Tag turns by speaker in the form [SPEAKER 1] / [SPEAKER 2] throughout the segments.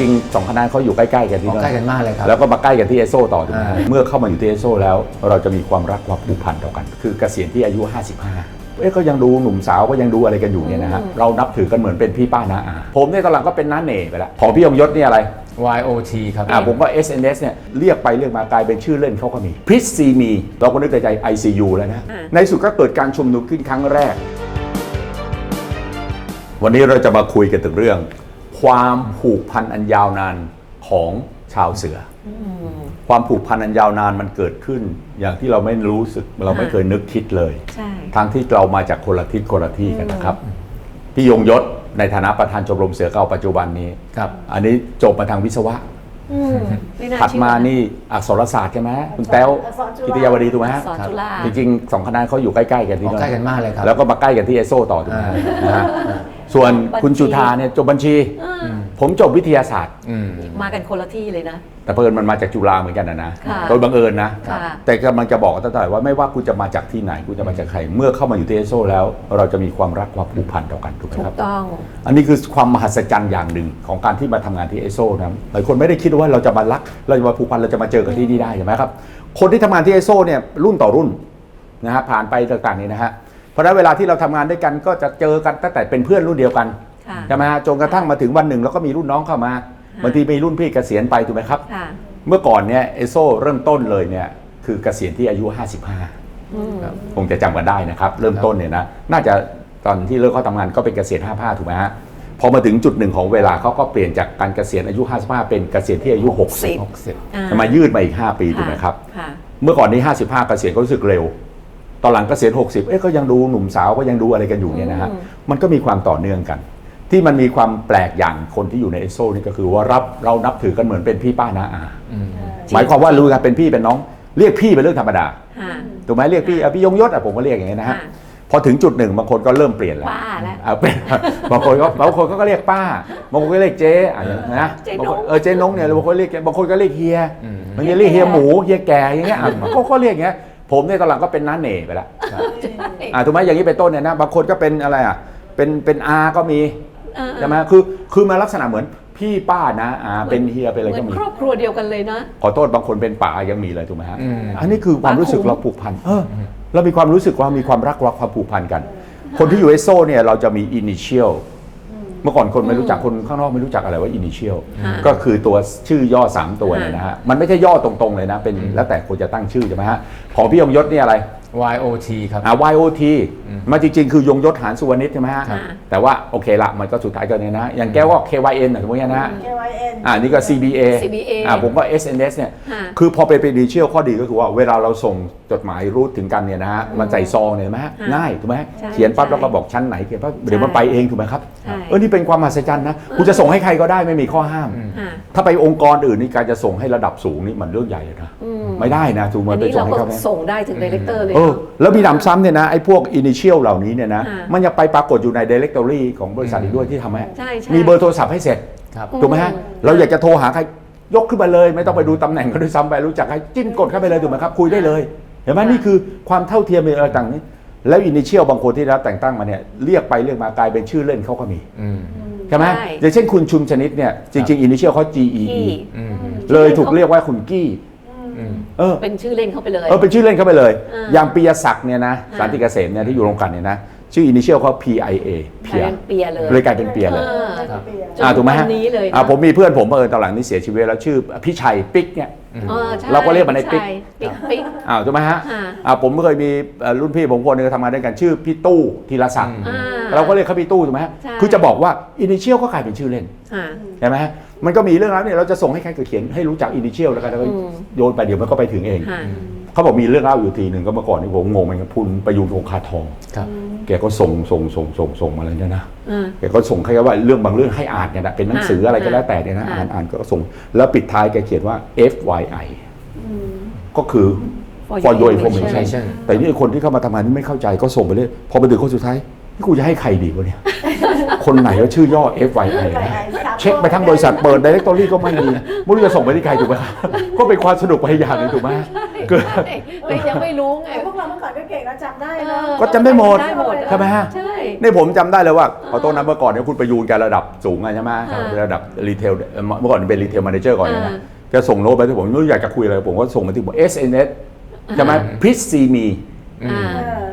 [SPEAKER 1] ริงๆสองคณะเขาอยู่ใกล้ๆกันที่
[SPEAKER 2] อ๋อ
[SPEAKER 1] นั่น
[SPEAKER 2] ใกล้กันมากเลยครับ
[SPEAKER 1] แล้วก็มาใกล้กันที่เอโซต่อถูกไหม
[SPEAKER 2] อ่า
[SPEAKER 1] เมื่อเข้ามาอยู่ที่เอโซแล้ว เราจะมีความรักความผูกพันต่อกัน คือเกษียณที่อายุ 55 เอ๊ะก็ยังดูหนุ่มสาวก็ยังดูอะไรกันอยู่เนี่ยนะฮะเรานับถือกันเหมือนเป็นพี่ป้าน้าอาผมเนี่ยตอนหลังก็เป็นน้าเหน่ไปแล้วของพี่ยงยศเนี่ยอะไร
[SPEAKER 2] YOT ครับ
[SPEAKER 1] อ่าผมก็ SNS เนี่ยเรียกไปเรียกมากลายเป็นชื่อเล่นเขาก็มีพิษซีมีเราก็นึกในใจ ICU แล้วนะ
[SPEAKER 3] อ่า
[SPEAKER 1] ในสุดก็เกิดการชุมนุมขึ้นครั้งแรกวันนี้เราจะมาคุยกันถึงเรื่อง ความผูกพันอันยาวนานของชาวเสืออความผูกพันอันยาวนานมันเกิดขึ้น อย่างที่เราไม่รู้สึกเราไม่เคยนึกคิดเลย
[SPEAKER 3] ใช่
[SPEAKER 1] ทั้งที่เรามาจากคนละทิศคนละที่กันนะครับพี่ยงยศในฐานะประธานชมรมเสือเก่าปัจจุบันนี้
[SPEAKER 2] ครับ
[SPEAKER 1] อันนี้จบมาทางวิศวะ
[SPEAKER 3] อืมไน่
[SPEAKER 1] ถัด
[SPEAKER 3] เชื่อ
[SPEAKER 1] มานี่อักษรศาสตร์ใช่ไหมคุณแต้ว
[SPEAKER 4] อักษรจุฬา
[SPEAKER 1] กิติยาวดีถูกไหมฮะ
[SPEAKER 3] สอนจุฬา
[SPEAKER 1] จริงๆสองคณะเขาอยู่ใกล้ๆกันที่
[SPEAKER 2] อ๋อใกล้กันมากเลยครับ
[SPEAKER 1] แล้วก็มาใกล้กันที่เอโซต่อถูกไหม
[SPEAKER 2] อ่า
[SPEAKER 1] นะฮะ ส่วนคุณจุธาเนี่ยจบบัญชี
[SPEAKER 3] อ่า
[SPEAKER 1] ผมจบวิทยาศาสตร์
[SPEAKER 2] อืม
[SPEAKER 3] มากันคนละที่เลยนะ
[SPEAKER 1] แต่เพิ่นมันมาจากจุฬาเหมือนกันนะนะ
[SPEAKER 3] ค่ะ
[SPEAKER 1] โดยบังเอิญนะ
[SPEAKER 3] ค่ะ
[SPEAKER 1] แต่กำลังจะบอกตั้งแต่ว่าไม่ว่าคุณจะมาจากที่ไหนคุณจะมาจากใคร เมื่อเข้ามาอยู่ที่เอโซแล้ว เราจะมีความรักความผูกพันต่อกันถูกไหม
[SPEAKER 3] ถู
[SPEAKER 1] ครั
[SPEAKER 3] ก
[SPEAKER 1] บ
[SPEAKER 3] ต้อง
[SPEAKER 1] อันนี้คือความมหัศจรรย์อย่างหนึ่งของการที่มาทำงานที่เอโซนะหลายคนไม่ได้คิดว่าเราจะมารัก เราจะมาผูกพันเราจะมาเจอกันที่นี่ได้ใช่ไหมครับ คนที่ทำงานที่เอโซเนี่ยรุ่นต่อรุ่นนะฮะผ่านไปต่างๆนี่นะฮะเพ ราะฉะนั้นเวลาที่เราทำงานด้วยกันก็จะเจอกันตั้งแต่เป็นเพื่อนรุ่นเดียวกัน
[SPEAKER 3] ค่ะ
[SPEAKER 1] ใช่ไหมฮะจนกระทั่งมาถึงวันหนึ่งแล้วก็มีรุ่นน้องเข้ามาบางทีมีรุ่นพี่เกษียณไปถูกไหมครับ
[SPEAKER 3] ค่ะ
[SPEAKER 1] เมื่อก่อนเนี่ยเอโซเริ่มต้นเลยเนี่ยคือเกษียณที่อายุ 55
[SPEAKER 3] อืม
[SPEAKER 2] ครับ
[SPEAKER 1] คงจะจำกันได้นะครับ เริ่มต้นเนี่ยนะน่าจะตอนที่เริ่มเข้าทำงานก็เป็นเกษียณ 55 ถูกไหมฮะพอมาถึงจุดหนึ่งของเวลาเขาก็เปลี่ยนจากการเกษียณอายุ 55 เป็นเกษียณที่อายุ 60
[SPEAKER 2] 60
[SPEAKER 3] อ่า
[SPEAKER 1] จะมายืดมาอีก 5 ปีถูกไหมครับ
[SPEAKER 3] ค่ะ
[SPEAKER 1] เมื่อก่อนนี้ 55 เกษียณก็รู้สึกเร็ว ตอนหลังเกษียณ60 เอ๊ะก็ยังดูหนุ่มสาวก็ยังดูอะไรกันอยู่เนี่ยนะฮะ
[SPEAKER 3] อืม
[SPEAKER 1] มันก็มีความต่อเนื่องกัน ที่มันมีความแปลกอย่างคนที่อยู่ในเอโซนี่ก็คือว่ารับเรานับถือกันเหมือนเป็นพี่ป้าน้าอา
[SPEAKER 2] อืม
[SPEAKER 1] หมายความว่ารู้กันเป็นพี่เป็นน้อง เรียกพี่เป็นเรื่องธรรมดา
[SPEAKER 3] ค่ะ
[SPEAKER 1] ถูกไหมเรียกพี่อะพี่ยงยศอะผมก็เรียกอย่างนี้ยนะฮะ
[SPEAKER 3] ค่ะ
[SPEAKER 1] พอถึงจุดหนึ่งบางคนก็เริ่มเปลี่ยนแล้ว
[SPEAKER 3] ป้าแล้ว
[SPEAKER 1] อะเป็นบางคนก็บางคนก็เรียกป้า บางคนก็เรียกเจ๊อะนะ
[SPEAKER 3] เจ๊
[SPEAKER 1] บาง
[SPEAKER 3] น
[SPEAKER 1] คน
[SPEAKER 3] ง
[SPEAKER 1] เออเจ๊นงเนี่ยบางคนเรียกบางคนก็เรียกเฮีย
[SPEAKER 2] อืม
[SPEAKER 1] บางทีเรียกเฮียหมูเฮียแก่อย่างเงี้ยอะเขาก็เรียกอย่างเงี้ย ผมเนี่ยตอนหลังก็เป็นน้าเหน่ไปแล้วอะถูกไหมอย่างนี้เป็นต้นเนี่ยนะบางคนก็เป็นอะไรอะเป็นเป็นอาก็มี
[SPEAKER 3] เออ
[SPEAKER 1] ใช่ไหมคือคือมาลักษณะเหมือนพี่ป้านะอาเป็นเฮียเป็นอะไร
[SPEAKER 3] เหมื
[SPEAKER 1] ก็
[SPEAKER 3] อน
[SPEAKER 1] มี
[SPEAKER 3] ครอบครัวเดียวกันเลยนะ
[SPEAKER 1] ขอโทษบางคนเป็นป่ายังมีเลยถูกไหมฮะ
[SPEAKER 2] อืม
[SPEAKER 1] อันนี้คือความรู้สึก
[SPEAKER 3] ป่าขุม
[SPEAKER 1] เราผูกพันเออเรามีความรู้สึกว่ามีความรักรักความผูกพันกัน คนที่อยู่เอสโซเนี่ยเราจะมีอินิเชียล เมื่อก่อนคนไม่รู้จักคนข้างนอกไม่รู้จักอะไรว่าอินิเชียล
[SPEAKER 3] อ่า
[SPEAKER 1] ก็คือตัวชื่อย่อสามตัวเนี่ย
[SPEAKER 3] อ่าน
[SPEAKER 1] นะฮะมันไม่ใช่ย่อตรงๆเลยนะเป็นแล้วแต่คนจะตั้งชื่อใช่ไหมฮะของพี่ยงยศนี่อะไร
[SPEAKER 2] YOT ครับ
[SPEAKER 1] อ่า YOT มาจริง ๆ คือยงยศหารสุวรรณิชใช่ไหมฮะ
[SPEAKER 3] ครับ
[SPEAKER 1] แต่ว่าโอเคละมันก็สุดท้ายก็เนี่ยนะ อย่างแก้วก็ KYN อะสมมติเนี้ยนะฮะ
[SPEAKER 4] KYN
[SPEAKER 1] อ่านี่ก็ CBA
[SPEAKER 3] CBA
[SPEAKER 1] อ่าผมก็ SNS เนี่ย
[SPEAKER 3] ค่ะ
[SPEAKER 1] คือพอไปเป็นดิจิทัลข้อดีก็คือว่าเวลาเราส่งจดหมายรูทถึงกันเนี่ยนะฮะ มันใส่ซองเนี่ยเห็นไหมฮะ
[SPEAKER 3] ค่ะ
[SPEAKER 1] ง่ายถูกไหมฮะ
[SPEAKER 3] ใช่
[SPEAKER 1] เขียนปั๊บ
[SPEAKER 3] ใช่
[SPEAKER 1] แล้วก็บอกชั้นไหนเขียนปั๊บเดี๋ยวมัน
[SPEAKER 3] ใช่
[SPEAKER 1] ไปเองถูกไหมครับ
[SPEAKER 3] ใช่
[SPEAKER 1] เออ นี่เป็นความมหัศจรรย์นะ คุณจะส่งให้ใครก็ได้ไม่มีข้อห้าม
[SPEAKER 3] ค่ะ
[SPEAKER 1] ถ้าไปองค์กรอื่นนี่การจะส่งให้ระดับสูงนี่มันเรื่องใหญ่เลยนะ
[SPEAKER 3] อืม
[SPEAKER 1] ไม่ได้นะถูกไหม
[SPEAKER 3] อัน
[SPEAKER 1] ไป
[SPEAKER 3] นี้
[SPEAKER 1] ส่
[SPEAKER 3] เรา
[SPEAKER 1] งให้
[SPEAKER 3] ก็
[SPEAKER 1] เขาไหม
[SPEAKER 3] ส่งได้ถึงดีเลกเตอร์เลย
[SPEAKER 1] เออ
[SPEAKER 3] เนาะ
[SPEAKER 1] แล้วมีหนำซ้ำเนี่ยนะไอ้พวกอินิเชียลเหล่านี้เนี่ยนะ
[SPEAKER 3] อ่ามั
[SPEAKER 1] มันยังไปปรากฏอยู่ใน directory ของบริษัทอีกด้วยที่ทำให้
[SPEAKER 3] ใช่ใช่
[SPEAKER 1] มีเบอร์โทรศัพท์ให้เสร็จ
[SPEAKER 2] ครับ
[SPEAKER 1] ถูกไหมฮะ
[SPEAKER 3] อืม
[SPEAKER 1] เราอยากจะโทรหาใครยกขึ้นมาเลย ไม่ต้องไปดูตำแหน่งก็ด้วยซ้ำไปรู้จักใครจิ้มกดเข้าไปเลยถูกไหมครับ คุยได้เลย เห็นไหมนี่คือความเท่าเทียมในอะไรต่างนี้ แล้วอินิเชียลบางคนที่รับแต่งตั้งมาเนี่ยเรียกไปเรียกมากลายเป็นชื่อเล่นเขาก็มี
[SPEAKER 2] อืม
[SPEAKER 1] ใช่ไหม
[SPEAKER 3] ใช่
[SPEAKER 1] อย่างเช่นคุณชุมชนิดเนี่ยจริงๆอินิเชียลเขา G E E
[SPEAKER 3] ที่
[SPEAKER 2] อืม
[SPEAKER 1] เลยถูกเรียกว่าคุณกี้
[SPEAKER 2] อืม
[SPEAKER 1] เออ
[SPEAKER 3] เป็นชื่อเล่นเข้าไปเลย
[SPEAKER 1] เออเป็นชื่อเล่นเข้าไปเลย
[SPEAKER 3] อ่า
[SPEAKER 1] อย่างปียศักดิ์เนี่ยนะ
[SPEAKER 3] อ่า
[SPEAKER 1] สันติเกษมเนี่ยที่อยู่โรงกลันเนี่ยนะชื่ออินิเชียลเขา P I A เพีย
[SPEAKER 3] กลายเป็นเปียเลย
[SPEAKER 1] เลยกลายเป็นเปียเลย
[SPEAKER 3] ออ
[SPEAKER 2] ครับ
[SPEAKER 3] จน
[SPEAKER 1] อ่าถูกไหมฮะ
[SPEAKER 3] วันนี้เลยนะ
[SPEAKER 1] อ่าผมมีเพื่อนผมเออตอนหลังนี่เสียชีวิตแล้วชื่อพี่ชัยปิ๊กเนี่ย
[SPEAKER 3] ออใช่
[SPEAKER 1] เราก็เรียกมันในปิ๊ก
[SPEAKER 3] ใช่ปิ๊กปิ๊ก
[SPEAKER 1] อ้าวถูกไหมฮะ
[SPEAKER 3] อ่า
[SPEAKER 1] อ่าผมเคยมีเอ่อรุ่นพี่ผมคนหนึงทำงานด้วยกันชื่อพี่ตู้ธีรศักดิ์
[SPEAKER 3] อ่า
[SPEAKER 1] เราก็เรียกเขาพี่ตู้ถูกไหมฮะ
[SPEAKER 3] ใช่
[SPEAKER 1] คือจะบอกว่าอินิเชียลก็กลายเป็นชื่อเล่น
[SPEAKER 3] ค่ะ
[SPEAKER 1] ใช่ไหมฮะ มันก็มีเรื่องแล้วเนี่ยเราจะส่งให้ใครก็เขียนให้รู้จักอินิเชียลแล้วกันแล้วก็
[SPEAKER 3] อืม
[SPEAKER 1] โยนไปเดี๋ยวมันก็ไปถึงเอง
[SPEAKER 3] ค่ะ
[SPEAKER 1] เขาบอกมีเรื่องเล่าอยู่ทีหนึ่งก็เมื่อก่อนนี่ผมงงเหมันกับพุนประยุงคงคาทอง
[SPEAKER 2] ครับ
[SPEAKER 1] แกก็ส่งส่งส่งส่งส่งมาเลยเนี่ยนะ
[SPEAKER 3] อ่า
[SPEAKER 1] แกก็ส่งแค่ว่าเรื่องบางเรื่องให้อ่านเนี่ยนะเป็นหนังสืออะไรก็แล้วแต่เนี่ยนะ
[SPEAKER 3] อ่า
[SPEAKER 1] อ่านอ่านก็ส่ง แล้วปิดท้ายแกเขียนว่า FYI ก็คือ for your information
[SPEAKER 2] information
[SPEAKER 1] แต่นี่ไอ้คนที่เข้ามาทำงานนี่ไม่เข้าใจก็ส่งไปเลยพอไปถึงคนสุดท้ายนี่กูจะให้ใครดีวะเนี่ย คนไหนว่าชื่อย่อ FYI นะ เช็คไปทั้งบริษัทเปิด directory ก็ไม่มีไม่รู้จะส่งไปที่ใครถูกไหมครับก็เป็นความสนุกไปอย่างหนึงถูกไหมคือ
[SPEAKER 3] ไม่ยังไม่รู้ไง
[SPEAKER 4] ไอ้พวกเราเมื่อก่อนก็เก่งนะจำได้เนอะ
[SPEAKER 1] ก็จำได้หมด
[SPEAKER 3] ได้หมด
[SPEAKER 1] ใช่ไหมฮะ
[SPEAKER 3] ใช่
[SPEAKER 1] นี่ผมจำได้เลยว่าขอโทษนะเมื่อก่อนเนี่ยคุณประยูนแกระดับสูงอะใช่ไหม
[SPEAKER 3] อ่า
[SPEAKER 1] ระดับรีเทลเมื่อก่อนเป็นรีเทลมาเนเจอร์ก่อนเลยนะ
[SPEAKER 3] อ่า
[SPEAKER 1] แกส่งโน้ตไปที่ผมไม่รู้อยากจะคุยอะไรผมก็ส่งมาที่ผม SNS ใช่ไหม please see me
[SPEAKER 3] อ่า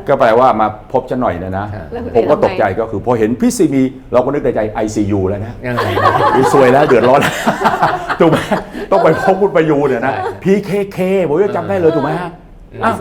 [SPEAKER 1] ก็แปลว่ามาพบฉันหน่อยนะนะ
[SPEAKER 2] ครับ
[SPEAKER 3] แล้วคุณ
[SPEAKER 1] ผมก็
[SPEAKER 3] เอ๋ทำไง
[SPEAKER 1] ตกใจก็คือพอเห็นพี่ซีมีเราก็นึกในใจ ICU แล้วนะ
[SPEAKER 2] ยังไง
[SPEAKER 1] อุ๊ยซวยแล้วเดือดร้อนถูกไหมต้องไปพบคุณประยูนเนี่ยนะ PKK ผมยังจำได้เลยถูกไหมฮะอ้าว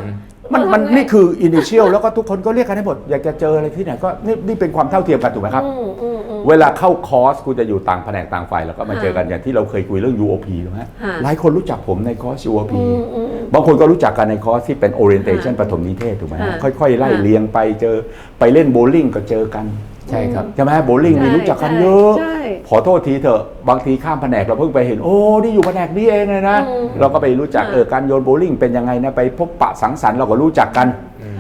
[SPEAKER 1] มันมันนี่คืออินิเชียลแล้วก็ทุกคนก็เรียกกันให้หมดอยากจะเจออะไรที่ไหนก็นี่นี่เป็นความเท่าเทียมกันถูกไหมครับ
[SPEAKER 3] อืมอืมอืม
[SPEAKER 1] เวลาเข้าคอร์สคุณจะอยู่ต่างแผนกต่างฝ่ายแล้วก็มาเจอกันอย่างที่เราเคยคุยเรื่อง UOP ถูกไหมฮะ
[SPEAKER 3] ค่ะ
[SPEAKER 1] หลายคนรู้จักผมในคอร์ส UOP
[SPEAKER 3] อืมอืม
[SPEAKER 1] บางคนก็รู้จักกันในคอร์สที่เป็น orientation ปฐมนิเทศถูกไหมฮะ
[SPEAKER 3] ค่ะ
[SPEAKER 1] ค่อย ๆ ไล่
[SPEAKER 3] ค่ะ
[SPEAKER 1] เรียงไปเจอไปเล่นโบว์ลิ่งก็เจอกัน
[SPEAKER 2] ใช่ครับ
[SPEAKER 1] ใช่ไหมโบว์ลิ่งนี่รู้จักกันเยอะ
[SPEAKER 3] ใช่
[SPEAKER 1] ขอโทษทีเถอะบางทีข้ามแผนกเราเพิ่งไปเห็น โอ้นี่อยู่แผนกนี้เองเลยนะ
[SPEAKER 3] อืม
[SPEAKER 1] เราก็ไปรู้จัก
[SPEAKER 3] ค่ะ
[SPEAKER 1] เออการโยนโบว์ลิ่งเป็นยังไงนะไปพบปะสังสรรค์เราก็รู้จักกัน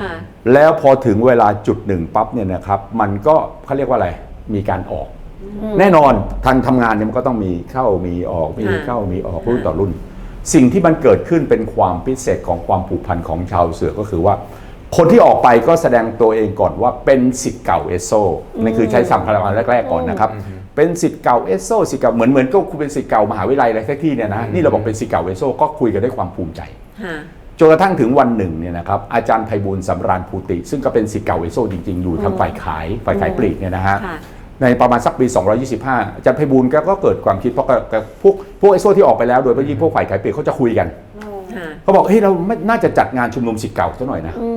[SPEAKER 3] ค่ะ
[SPEAKER 1] แล้วพอถึงเวลาจุดหนึ่งปั๊บเนี่ยนะครับมันก็เขาเรียกว่าอะไรมีการออกแน่นอนทางทำงานเนี่ยมันก็ต้องมีเข้ามีออกมี
[SPEAKER 3] ค่ะ
[SPEAKER 1] เข้ามีออกรุ่นต่อรุ่น สิ่งที่มันเกิดขึ้นเป็นความพิเศษของความผูกพันของชาวเสือก็คือว่า คนที่ออกไปก็แสดงตัวเองก่อนว่าเป็นสิทธิ์เก่าเอสโซนั่นคือใช้สัมพันธ์แรกๆก่อนนะครับ เป็นสิทธิ์เก่าเอสโซสิทธิ์เก่าเหมือนเหมือนก็คุณเป็นสิทธิ์เก่ามหาวิทยาลัยอะไรสักที่เนี่ยนะนี่เราบอกเป็นสิทธิ์เก่าเอสโซก็คุยกันด้วยความภูมิใจ
[SPEAKER 3] ค่ะ
[SPEAKER 1] จนกระทั่งถึงวันหนึ่งเนี่ยนะครับอาจารย์ไพบูลย์สำราญภูติ ซึ่งก็เป็นสิทธิ์เก่าเอสโซจริงๆ อยู่ทางฝ่ายขายฝ่ายขายปลีกเนี่ยนะฮะ
[SPEAKER 3] ค่ะ
[SPEAKER 1] ในประมาณสักปี 225 อาจารย์ไพบูลย์แกก็เกิดความคิดเพราะแกพวกพวกเอสโซที่ออกไปแล้ว โดยเฉพาะยิ่งพวกฝ่ายขายปลีกเขาจะคุยกัน
[SPEAKER 3] ค่ะ
[SPEAKER 1] เขาบอกเฮ้ยเราไม่น่าจะจัดงานชุมนุมสิทธิ์เก่าซะหน่อยนะ
[SPEAKER 3] อืม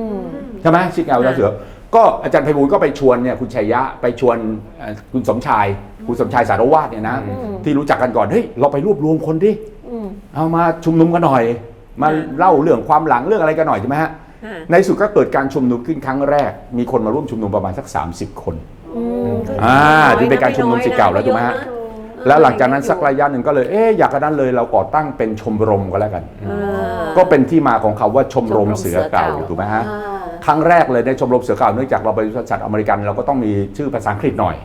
[SPEAKER 1] ใช่ไหมสิทธิ์เก่าเราเสือ ก็อาจารย์ไพบูลย์ก็ไปชวนเนี่ยคุณชัยยะไปชวนเอ่อคุณสมชาย คุณสมชายสารวาสเนี่ยนะ
[SPEAKER 3] อืม
[SPEAKER 1] ที่รู้จักกันก่อนเฮ้ยเราไปรวบรวมคนดิ
[SPEAKER 3] อืม
[SPEAKER 1] เอามาชุมนุมกันหน่อย มา
[SPEAKER 3] ค่ะ
[SPEAKER 1] เล่าเรื่องความหลังเรื่องอะไรกันหน่อยใช่ไหมฮะ
[SPEAKER 3] ค่ะ
[SPEAKER 1] ในสุดก็เกิดการชุมนุมขึ้นครั้งแรก มีคนมาร่วมชุมนุมประมาณสัก 30 คน
[SPEAKER 3] อืม
[SPEAKER 1] อ่าที่เป็นการชุมนุมสิทธิ์เก่าแล้วถูกไหมฮะ แล้วหลังจากนั้นสักระยะหนึ่งก็เลยเอ๊ะอยากกันนั้นเลยเราก่อตั้งเป็นชมรมก็แล้วกัน
[SPEAKER 3] อ่า
[SPEAKER 1] ก็เป็นที่มาของคำว่าชมรมเสือเก่าถูกไหมฮะ
[SPEAKER 3] อ่า
[SPEAKER 1] ครั้งแรกเลยในชมรมเสือเก่าเนื่องจากเราเป็นบริษัทอเมริกันเราก็ต้องมีชื่อภาษาอังกฤษหน่อย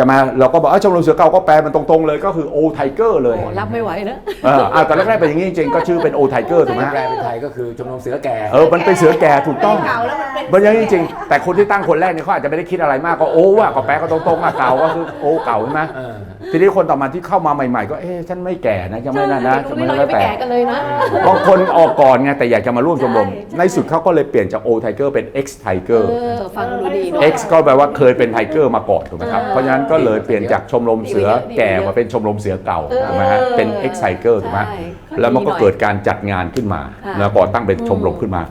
[SPEAKER 3] ค่ะ
[SPEAKER 1] ใช่ไหมเราก็บอกเอ้ยชมรมเสือเก่าก็แปลมันตรงๆเลยก็คือโอไทเกอร์เลย
[SPEAKER 3] โอ้รับไม่ไหวนะ
[SPEAKER 1] เอออะแต่แรกๆเป็นอย่างนี้จริงๆก็ชื่อเป็นโอไทเกอร์ถูกไหมฮะ
[SPEAKER 2] แปลเป็นไทยก็คือชมรมเสือแก่
[SPEAKER 1] เออมันเป็นเสือแก่ถูกต้อง
[SPEAKER 3] เก่าแล้วมันเป็น
[SPEAKER 1] มันอย่างนี้จริงๆแต่คนที่ตั้งคนแรกเนี่ยเขาอาจจะไม่ได้คิดอะไรมากก็โอ้ว่ะก็แปลก็ตรงๆอะเก่าก็คือโอ้เก่าใช่ไหม
[SPEAKER 2] เออ
[SPEAKER 1] ทีนี้คนต่อมาที่เข้ามาใหม่ๆ ก็เอ๊ะฉันไม่แก่นะยังไม่นั่นนะ
[SPEAKER 3] ใช่
[SPEAKER 1] จะ
[SPEAKER 3] ไม่
[SPEAKER 1] ไม่
[SPEAKER 3] เรา
[SPEAKER 1] แล้ว
[SPEAKER 3] ยังไม่
[SPEAKER 1] แต่
[SPEAKER 3] แก่กันเลยนะ
[SPEAKER 1] บางคนออกก่อนไงแต่อยากจะมาร่วมชมรม
[SPEAKER 3] ใช่ใช่
[SPEAKER 1] ในสุดเขาก็เลยเปลี่ยนจากโอไทเกอร์เป็น X ไทเกอร์
[SPEAKER 3] เออฟังดูดีเนอะ
[SPEAKER 1] X ก็แปลว่าเคยเป็นไทเกอร์มาก่อนถูกไหมครับ
[SPEAKER 3] เออ
[SPEAKER 1] เพราะฉะนั้นก็เลยเปลี่ยนจากชมรมเสือ
[SPEAKER 3] ดีไปเยอะ
[SPEAKER 1] แก่
[SPEAKER 3] ดีไปเยอะ
[SPEAKER 1] มาเป็นชมรมเสือเก่า
[SPEAKER 3] เออ
[SPEAKER 1] ถูกไหมฮะเป็น X ไทเกอร์ถูกไหม
[SPEAKER 3] ใช่
[SPEAKER 1] แล้วมันก็
[SPEAKER 3] ดีหอย
[SPEAKER 1] เกิดการจัดงานขึ้นมา
[SPEAKER 3] ค่ะ
[SPEAKER 1] แล้วก่อตั้งเป็นชมรมขึ้นมา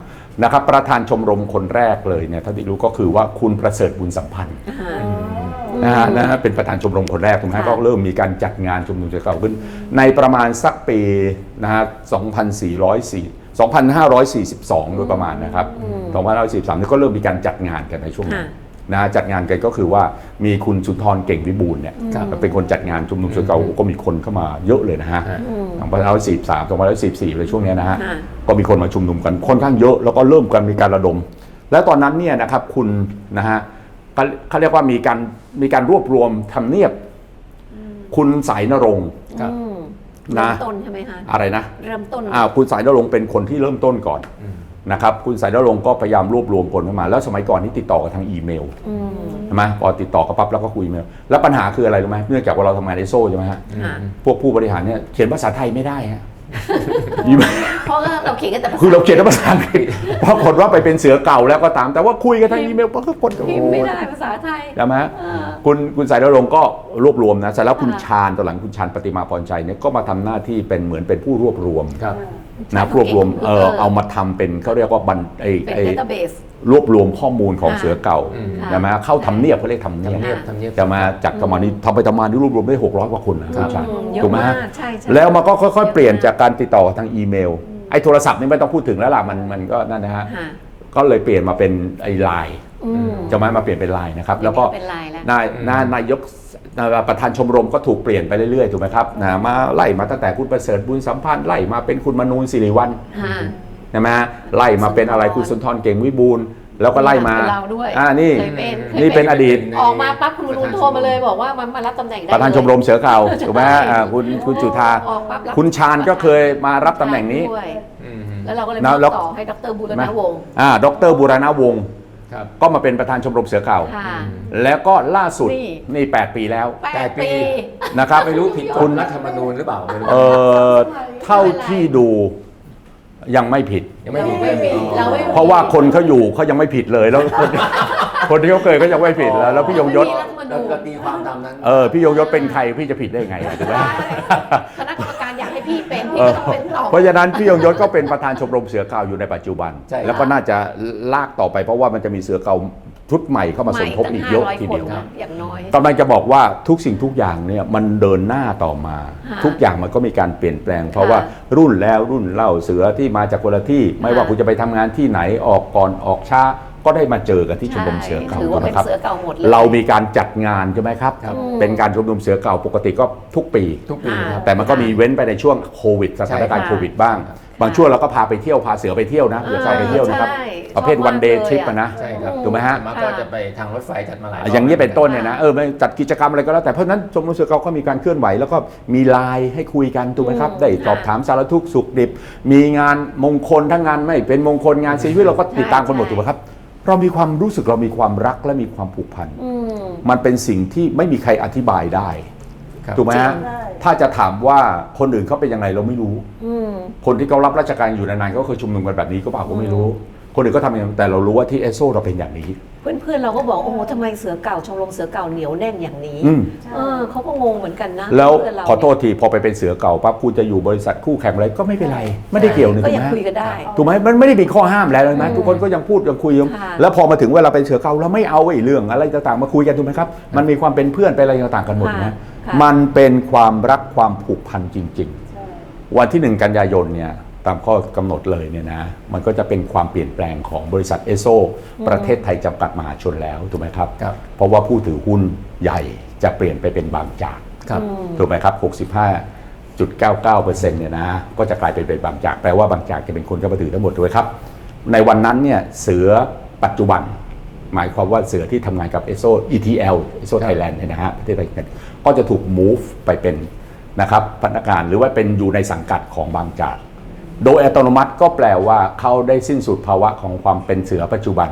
[SPEAKER 1] นะครับประธานชมรมคนแรกเลยเนี่ยเท่าที่รู้ก็คือว่าคุณประเสริฐบุญสัมพันธ์
[SPEAKER 3] อ่า
[SPEAKER 1] นะฮะนะฮะเป็นประธานชมรมคนแรกถูกไหมฮะ
[SPEAKER 3] ค่ะ
[SPEAKER 1] ก็เริ่มมีการจัดงานชุมนุมเสือเก่าขึ้น ในประมาณสักปีนะฮะ2404 2542 โดยประมาณนะครับ 2543นี่ก็เริ่มมีการจัดงานกันในช่วงนั้น
[SPEAKER 3] ค่ะ
[SPEAKER 1] นะฮะจัดงานกันก็คือว่ามีคุณสุนทรเก่งวิบูลย์เนี่ย
[SPEAKER 2] ครับ
[SPEAKER 1] เป็นคนจัดงานชุมนุมเสือเก่าก็มีคนเข้ามาเยอะเลยนะฮะ
[SPEAKER 2] ฮะ
[SPEAKER 1] 2543 2544เลยช่วงเนี้ยนะฮะ
[SPEAKER 3] ค่ะ
[SPEAKER 1] ก็มีคนมาชุมนุมกันค่อนข้างเยอะแล้วก็เริ่มกันมีการระดม และตอนนั้นเนี่ยนะครับคุณนะฮะเขาเขาเรียกว่ามีการมีการรวบรวมทำเนียบ คุณสายนรงค์
[SPEAKER 2] ครับ
[SPEAKER 3] อืม
[SPEAKER 1] นะ
[SPEAKER 3] เริ่มต้นใช่ไหมคะ
[SPEAKER 1] อะไรนะ
[SPEAKER 3] เริ่มต้น
[SPEAKER 1] อ่าคุณสายนรงค์เป็นคนที่เริ่มต้นก่อน
[SPEAKER 2] อืม
[SPEAKER 1] นะครับคุณสายนรงค์ก็พยายามรวบรวมคนเข้ามา แล้วสมัยก่อนนี่ติดต่อกันทางอีเมล
[SPEAKER 3] อืม
[SPEAKER 1] ใช่ไหมพอติดต่อกันปั๊บแล้วก็คุยอีเมล แล้วปัญหาคืออะไรรู้ไหมเนื่องจากว่าเราทำงานในโซ่ใช่ไหมฮะ
[SPEAKER 3] ค่ะ
[SPEAKER 1] พวกผู้บริหารเนี่ยเขียนภาษาไทยไม่ได้ฮะอีเมล
[SPEAKER 3] เพราะว่าเราเขียนกันแต่ภาษา
[SPEAKER 1] คือเราเขียนเป็นภาษาอังกฤษปรากฏว่าไปเป็นเสือเก่าแล้วก็ตามแต่ว่าคุยกันทางอีเมลก็กด
[SPEAKER 3] พิมพ์ไม่ได้ภาษาไทย
[SPEAKER 1] ใช่ไหม
[SPEAKER 3] เออ
[SPEAKER 1] คุณคุณสายนรงค์ก็รวบรวมนะเสร็จแล้วคุณ
[SPEAKER 3] ค่ะ
[SPEAKER 1] ชาญตอนหลังคุณชาญปฏิมาพรใจเนี่ยก็มาทำหน้าที่เป็นเหมือนเป็นผู้รวบรวม
[SPEAKER 2] ครับ
[SPEAKER 1] นะรวบรวมเออ
[SPEAKER 3] เออ
[SPEAKER 1] เอามาทำเป็นเขาเรียกว่าบันไอ
[SPEAKER 3] เป็น
[SPEAKER 1] ไอ
[SPEAKER 3] เดต้าเบส
[SPEAKER 1] รวบรวมข้อมูลของ
[SPEAKER 3] ค่ะ
[SPEAKER 1] เสือเก่า
[SPEAKER 2] อืม
[SPEAKER 1] ใช่ไหมเข้าทำเนียบเขาเรียกทำเนียบ
[SPEAKER 2] ทำเนียบ
[SPEAKER 3] ค่ะ
[SPEAKER 2] ทำเนียบ
[SPEAKER 1] จะมาจากทำมานี้ทำไปทำมานี่รวบรวมได้ 600 กว่าคนนะคุณชาญ
[SPEAKER 3] อืมเยอะ
[SPEAKER 1] ถูกไหมฮะ
[SPEAKER 3] มากใช่ใช่
[SPEAKER 1] แล้วมันก็ค่อยๆ เปลี่ยนจากการติดต่อทางอีเมลไอ้โทรศัพท์นี่ไม่ต้องพูดถึงแล้วล่ะมันมันก็นั่นนะฮะ
[SPEAKER 3] ค่ะ
[SPEAKER 1] ก็เลยเปลี่ยนมาเป็นไอ้ไลน์
[SPEAKER 3] อืม
[SPEAKER 1] จะมามาเปลี่ยนเป็นไลน์นะครับ แล้วก็
[SPEAKER 3] เป็นลายแล้ว
[SPEAKER 1] นายนายนายก ประธานชมรมก็ถูกเปลี่ยนไปเรื่อยๆ ถูกไหมครับนะมาไล่มาตั้งแต่คุณประเสริฐบุญสัมพันธ์ไล่มาเป็นคุณมนูนสิริวัล
[SPEAKER 3] ค่ะ
[SPEAKER 1] ใช่ไหมฮะไล่มาเป็นอะไรคุณสุนทรเก่งวิบูลย์แล้วก็ไล่มา
[SPEAKER 3] เป็นเราด้วย
[SPEAKER 1] อ่านี่
[SPEAKER 3] เคยเป็นเคย
[SPEAKER 1] นี่เป็นอดีต
[SPEAKER 3] ออกมาปั๊บคุณลุงโทรมาเลยบอกว่ามันมารับตำแหน่งได้
[SPEAKER 1] ประธานชมรมเสือเก่าถูกไหมฮะอ่าคุณคุณจุธา
[SPEAKER 3] ออกปั๊บรับ
[SPEAKER 1] คุณชาญก็เคยมารับตำแหน่งนี้
[SPEAKER 3] ด้วย
[SPEAKER 2] อืม
[SPEAKER 3] แล้วเราก็เลย
[SPEAKER 1] นะ
[SPEAKER 3] มอบ
[SPEAKER 1] แล้ว
[SPEAKER 3] ต่อให้ดรบูรณวงศ์
[SPEAKER 1] อ่าดรบูรณวงศ์
[SPEAKER 2] ครับ
[SPEAKER 1] ก็มาเป็นประธานชมรมเสือเก่า
[SPEAKER 3] ค่ะ
[SPEAKER 1] แล้วก็ล่าสุด
[SPEAKER 3] นี่
[SPEAKER 1] นี่ 8 ปีแล้ว
[SPEAKER 3] แปดปี
[SPEAKER 1] นะครับ
[SPEAKER 2] ไม่รู้ผิดกฎรัฐธรรมนูญหรือเปล่าไม่รู้
[SPEAKER 1] เออเท่าที่ดูยังไม่ผิด
[SPEAKER 2] ยังไม่ผิด
[SPEAKER 3] ไม่ผิดเราไม่
[SPEAKER 1] เพราะว่าคนเขาอยู่เขายังไม่ผิดเลยแล้วคนคนที่เขาเคยก็ยังไม่ผิดแล้วแล้วพี่ยงยศ
[SPEAKER 2] แล้วก็ตีความตามนั้น
[SPEAKER 1] เออพี่ยงยศเป็นใครพี่จะผิดได้ไงอะถูกไหม
[SPEAKER 3] คณะ พี่เป็นพี่
[SPEAKER 1] เออ
[SPEAKER 3] ก็ต้องเป็นต่อ
[SPEAKER 1] เพราะฉะนั้นพี่ยงยศก็เป็นประธานชมรมเสือเก่าอยู่ในปัจจุบัน
[SPEAKER 2] ใช่ครับ
[SPEAKER 1] แล้วก็น่าจะลากต่อไปเพราะว่ามันจะมีเสือเก่าชุดใหม่เข้ามาสมทบอีกเยอะทีเดียว
[SPEAKER 3] ใหม่ตั้ง500คนนะอย่างน้อย
[SPEAKER 1] กำลังจะบอกว่าทุกสิ่งทุกอย่างเนี่ยมันเดินหน้าต่อมา
[SPEAKER 3] ค่ะ
[SPEAKER 1] ทุกอย่างมันก็มีการเปลี่ยนแปลง เพราะว่ารุ่นแล้วรุ่นเล่าเสือที่มาจากคนละที่ ไม่ว่า
[SPEAKER 3] ค่ะ
[SPEAKER 1] คุณจะไปทำงานที่ไหนออกก่อนออกช้า ก็ได้มาเจอกันที่ชมรมเสือเก่า
[SPEAKER 3] ถือว่า
[SPEAKER 1] ถูกไหม
[SPEAKER 3] เป็น
[SPEAKER 1] ครับ
[SPEAKER 3] เสือเก่าหมดเลย
[SPEAKER 1] เรามีการจัดงานใช่ไหมครับ
[SPEAKER 2] ครับ
[SPEAKER 1] เป็นการชมรมเสือเก่าปกติก็ทุกปี
[SPEAKER 2] ทุกปีครับ
[SPEAKER 1] แต่มันก็มีเว้นไปในช่วงโควิดสถานการณ์
[SPEAKER 3] ใช่ค่ะ
[SPEAKER 1] โควิดบ้าง บางช่วงเราก็พาไปเที่ยวพาเสือไปเที่ยวนะเสือเก่าไปเที่ยวนะครับ
[SPEAKER 3] ใช่
[SPEAKER 1] ประเภทวันเดย์ทริปอะนะ
[SPEAKER 2] ใช่ครับ
[SPEAKER 1] ถูกไหมฮะ
[SPEAKER 2] มาก็จะไปทางรถไฟจัดมาหลายรบ
[SPEAKER 1] อย่างนี้เป็นต้นเนี่ยนะเออไม่จัดกิจกรรมอะไรก็แล้วแต่เพราะฉะนั้นชมรมเสือเก่าก็มีการเคลื่อนไหว แล้วก็มีไลน์ให้คุยกันถูกไหมครับ
[SPEAKER 3] อืม
[SPEAKER 1] ได้สอบถามสารทุกข์สุขดิบ มีงานมงคลทั้งงานไม่เป็นมงคลงานชีวิตเราก็ติดตามกันหมด
[SPEAKER 3] ใช่
[SPEAKER 1] ถูกไหมครับ เรามีความรู้สึกเรามีความรักและมีความผูกพัน
[SPEAKER 3] อืม
[SPEAKER 1] มันเป็นสิ่งที่ไม่มีใครอธิบายได้
[SPEAKER 2] ครับ
[SPEAKER 1] ถูกไหมฮะ
[SPEAKER 3] จริง
[SPEAKER 1] ถ้าจะถามว่าคนอื่นเขาเป็นยังไงเราไม่รู้
[SPEAKER 3] อืม
[SPEAKER 1] คนที่เขารับราชการอยู่นานๆเขาเคยชุมนุมกันแบบนี้ก็เปล่าก็ไม่รู้ คนอื่นก็ทำอย่างนั้นแต่เรารู้ว่าที่เอสโซเราเป็นอย่างนี้
[SPEAKER 3] เพื่อนๆเราก็บอกโอ้โหทำไมเสือเก่าชมรมเสือเก่าเหนียวแน่นอย่างนี้
[SPEAKER 1] อืม
[SPEAKER 3] เออเขาก็งงเหมือนกันนะ
[SPEAKER 1] แล้ว
[SPEAKER 3] เพื่นเรา
[SPEAKER 1] ขอโทษทีพอไปเป็นเสือเก่าปั๊บคุณจะอยู่บริษัทคู่แข่งอะไรก็ไม่เป็นไรไม่ได้เกี่ยวนี่
[SPEAKER 3] ก็
[SPEAKER 1] ถูก
[SPEAKER 3] ยัง
[SPEAKER 1] ไหม
[SPEAKER 3] คุยกันได้
[SPEAKER 1] ถูกไหมมันไม่ได้มีข้อห้ามแล้วนะทุกคนก็ยังพูดยังคุยยัง
[SPEAKER 3] ค่ะ
[SPEAKER 1] แล้วพอมาถึงเวลาเป็นเสือเก่าเราไม่เอาไอ้เรื่องอะไรต่างๆมาคุยกันถูกไหมครับมันมีความเป็นเพื่อนเป็นอะไรต่างๆกันหมดนะ
[SPEAKER 3] ค่ะค่ะ
[SPEAKER 1] มันเป็นความรักความผูกพันจริง ๆ วันที่หนึ่งกันยายนเนี่ย ตามข้อกำหนดเลยเนี่ยนะ มันก็จะเป็นความเปลี่ยนแปลงของบริษัทเอโซประเทศไทยจำกัดมหาชนแล้วถูกไหมครับ
[SPEAKER 2] ครับ
[SPEAKER 1] เพราะว่าผู้ถือหุ้นใหญ่จะเปลี่ยนไปเป็นบางจาก
[SPEAKER 2] ครับ
[SPEAKER 1] ถูกไหมครับ 65.99%เนี่ยนะ ก็จะกลายเป็นเป็นบางจาก แปลว่าบางจากจะเป็นคนเข้ามาถือทั้งหมดด้วยครับ ในวันนั้นเนี่ยเสือปัจจุบัน หมายความว่าเสือที่ทำงานกับ ESO ETL ESO Thailand เนี่ยนะฮะประเทศไทยเนี่ยก็จะถูก move ไปเป็นนะครับพนักงานหรือว่าเป็นอยู่ในสังกัดของบางจาก โดยอัตโนมัติก็แปลว่าเขาได้สิ้นสุดภาวะของความเป็นเสือปัจจุบัน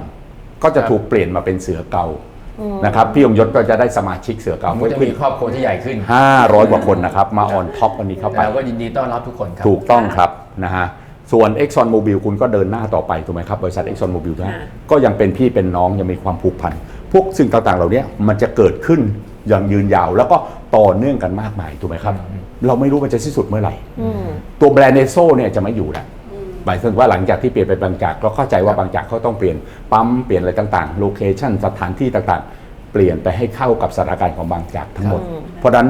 [SPEAKER 1] ก็จะถูกเปลี่ยนมาเป็นเสือเก่านะครับพี่ยงยศก็จะได้สมาชิกเสือเก่า
[SPEAKER 2] ผมก็จะมีครอบครัวที่ใหญ่ขึ้น
[SPEAKER 1] 500 กว่าคนนะครับ มาออนท็อปอันนี้เข้าไป
[SPEAKER 2] เราก็ยินดีต้อนรับทุกคนครับ
[SPEAKER 1] ถูกต้องครับนะฮะส่วน Exxon Mobil คุณก็เดินหน้าต่อไปถูกไหมครับ บริษัท Exxon Mobil นะ
[SPEAKER 3] ค่ะ
[SPEAKER 1] ก็ยังเป็นพี่เป็นน้องยังมีความผูกพัน พวกสิ่งต่างๆ เหล่านี้มันจะเกิดขึ้นอย่างยืนยาว แล้วก็ ต่อเนื่องกันมากมายถูกไหมครับ เราไม่รู้มันจะสิ้นสุดเมื่อไหร่
[SPEAKER 3] อืม
[SPEAKER 1] ตัวแบรนด์เนโซเนี่ยจะไม่อยู่แล้วหมายถึงว่าหลังจากที่เปลี่ยนไปบางจากก็เข้าใจว่าบางจากเขาต้องเปลี่ยนปั๊มเปลี่ยนอะไรต่างๆโลเคชันสถานที่ต่างๆ เปลี่ยนไปให้เข้ากับสถานการณ์ของบางจากทั้งหมด
[SPEAKER 3] ครับ
[SPEAKER 1] เพราะฉะนั้น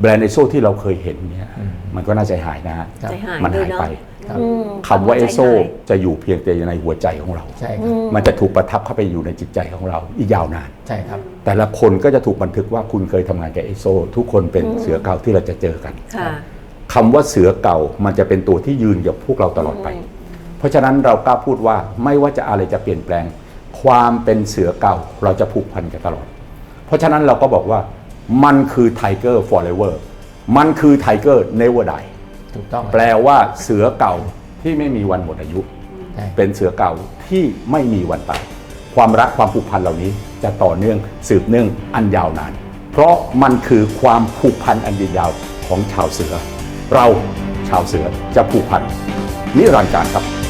[SPEAKER 1] แบรนด์เนโซที่เราเคยเห็นเนี่ยมันก็น่าใจหายนะฮะ
[SPEAKER 2] ครับ
[SPEAKER 3] ใจหาย
[SPEAKER 1] มัน
[SPEAKER 3] เลย
[SPEAKER 1] หาย
[SPEAKER 3] เนาะ
[SPEAKER 1] ไป
[SPEAKER 2] ครับ
[SPEAKER 3] อืม
[SPEAKER 1] คำว่าเอโซ
[SPEAKER 3] ใจหาย
[SPEAKER 1] จะอยู่เพียงแต่ในหัวใจของเรา
[SPEAKER 2] ใช่ครับ
[SPEAKER 1] มันจะถูกประทับเข้าไปอยู่ในจิตใจของเราอีกยาวนาน
[SPEAKER 2] ใช่ครับ
[SPEAKER 1] แต่ละคนก็จะถูกบันทึกว่าคุณเคยทำงานกับเอโซทุกคนเป็นเสือเก่าที่เราจะเจอกัน
[SPEAKER 3] ค่ะ
[SPEAKER 1] คำว่าเสือเก่ามันจะเป็นตัวที่ยืนกับพวกเราตลอดไป เพราะฉะนั้นเรากล้าพูดว่าไม่ว่าจะอะไรจะเปลี่ยนแปลง ความเป็นเสือเก่าเราจะผูกพันกันตลอด เพราะฉะนั้นเราก็บอกว่ามันคือไทเกอร์ forever มันคือไทเกอร์ never die
[SPEAKER 2] ถูกต้อง
[SPEAKER 1] แปลว่าเสือเก่าที่ไม่มีวันหมดอายุ
[SPEAKER 2] ใช่
[SPEAKER 1] เป็นเสือเก่าที่ไม่มีวันตายความรักความผูกพันเหล่านี้จะต่อเนื่องสืบเนื่องอันยาวนาน เพราะมันคือความผูกพันอันยืนยาวของชาวเสือ เราชาวเสือจะผูกพันนิรันดร์การครับ